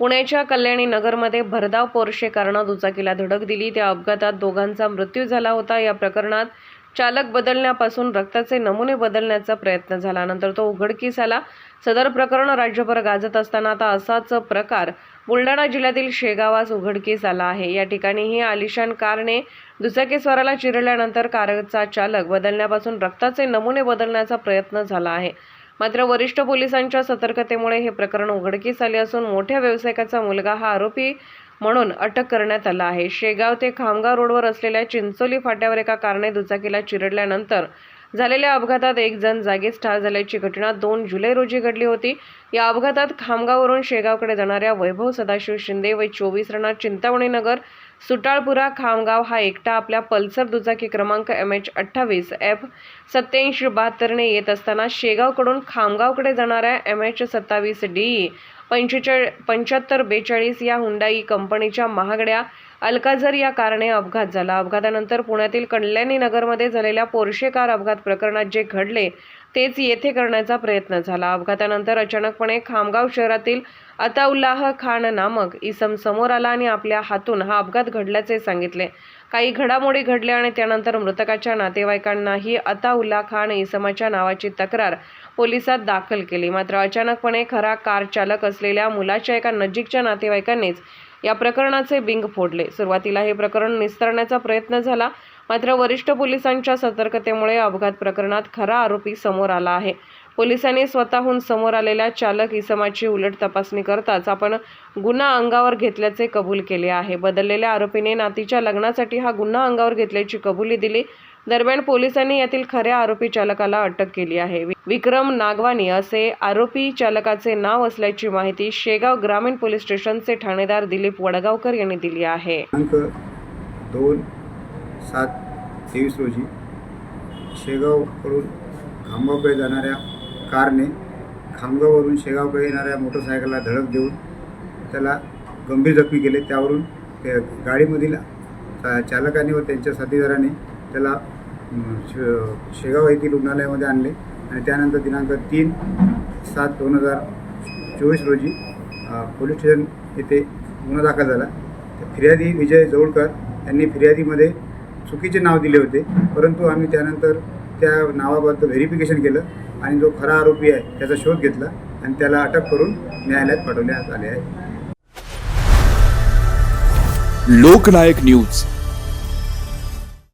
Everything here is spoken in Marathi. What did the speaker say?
पुण्याच्या कल्याणी नगरमध्ये भरधाव पोर्शे कारनं दुचाकीला धडक दिली. त्या अपघातात दोघांचा मृत्यू झाला होता. या प्रकरणात चालक बदलण्यापासून रक्ताचे नमुने बदलण्याचा प्रयत्न झाला. नंतर तो उघडकीस आला. सदर प्रकरण राज्यभर गाजत असताना आता असाच प्रकार बुलढाणा जिल्ह्यातील शेगावास उघडकीस आला आहे. या ठिकाणीही आलिशान कारने दुचाकीस्वाराला चिरल्यानंतर कारचा चालक बदलण्यापासून रक्ताचे नमुने बदलण्याचा प्रयत्न झाला आहे. मात्र वरिष्ठ पोलिसांच्या सतर्कतेमुळे हे प्रकरण उघडकीस आले असून मोठ्या व्यावसायिकाचा मुलगा हा आरोपी म्हणून अटक करण्यात आला आहे. शेगाव ते खामगाव रोडवर असलेल्या चिंचोली फाट्यावर एका कारने दुचाकीला चिरडल्यानंतर झालेल्या अपघातात एक जण जागीच ठार झाल्याची घटना दोन जुलै रोजी घडली होती. या अपघातात खामगाववरून शेगावकडे जाणाऱ्या वैभव सदाशिव शिंदे व चोवीस रणा चिंतामणी नगर सुटाळपुरा खामगाव हा एकटा आपल्या पल्सर दुचाकी क्रमांक एम एच अठ्ठावीस एफ सत्याऐंशी बहात्तरने येत असताना शेगावकडून खामगावकडे जाणाऱ्या एम एच सत्तावीस डी पंचेचाळ पंच्याहत्तर बेचाळीस या हुंडाई कंपनीच्या महागड्या अल्काझर या कारणे अपघात झाला. अपघातानंतर पुण्यातील कल्याणी नगरमध्ये झालेल्या पोर्शे कार अपघात प्रकरणात जे घडले तेच येथे करण्याचा प्रयत्न झाला. अपघातानंतर अचानकपणे खामगाव शहरातील अताउल्लाह खान नामक इसम समोर आला आणि आपल्या हातून हा अपघात घडल्याचे सांगितले. काही घडामोडी घडल्या आणि त्यानंतर मृतकाच्या नातेवाईकांनाही अताउल्ला खान इसमाच्या नावाची तक्रार पोलिसात दाखल केली. मात्र अचानकपणे खरा कार चालक असलेल्या मुलाच्या एका नजीकच्या नातेवाईकांनीच या प्रकरणाचे बिंग फोडले. सुरुवातीला हे प्रकरण निस्तरण्याचा प्रयत्न झाला. मात्र वरिष्ठ पोलिसांच्या सतर्कतेमुळे अपघात प्रकरणात खरा आरोपी समोर आला आहे. पोलिसांनी स्वतःहून समोर आलेल्या चालक इसमाची उलट तपासणी करताच आपण गुन्हा अंगावर घेतल्याचे कबूल केले आहे. बदललेल्या आरोपीने नातीच्या लग्नासाठी हा गुन्हा अंगावर घेतल्याची कबुली दिली. दरम्यान पोलिसांनी यातील खऱ्या आरोपी चालकाला अटक केली आहे. विक्रम नागवानी असे आरोपी चालकाचे नाव असल्याची माहिती शेगाव ग्रामीण पोलीस स्टेशनचे ठाणेदार दिलीप वडगावकर यांनी दिली आहे. दोन सात तेवीस रोजी शेगावकडून खामगावकडे जाणाऱ्या कारने खामगाववरून शेगावकडे येणाऱ्या मोटरसायकलला धडक देऊन त्याला गंभीर जखमी केले. त्यावरून ते गाडीमधील चा- चालकाने व त्यांच्या साथीदाराने त्याला शेगाव येथील रुग्णालयामध्ये आणले आणि त्यानंतर दिनांक तीन सात दोन हजार चोवीस रोजी पोलीस स्टेशन येथे गुन्हा दाखल झाला. तर फिर्यादी विजय जवळकर यांनी फिर्यादीमध्ये चुकीचे नाव दिले होते. परंतु आम्ही त्यानंतर त्या नावाबद्दल व्हेरिफिकेशन केलं आणि जो खरा आरोपी आहे त्याचा शोध घेतला आणि त्याला अटक करून न्यायालयात पाठवण्यात आले आहे. लोकनायक न्यूज.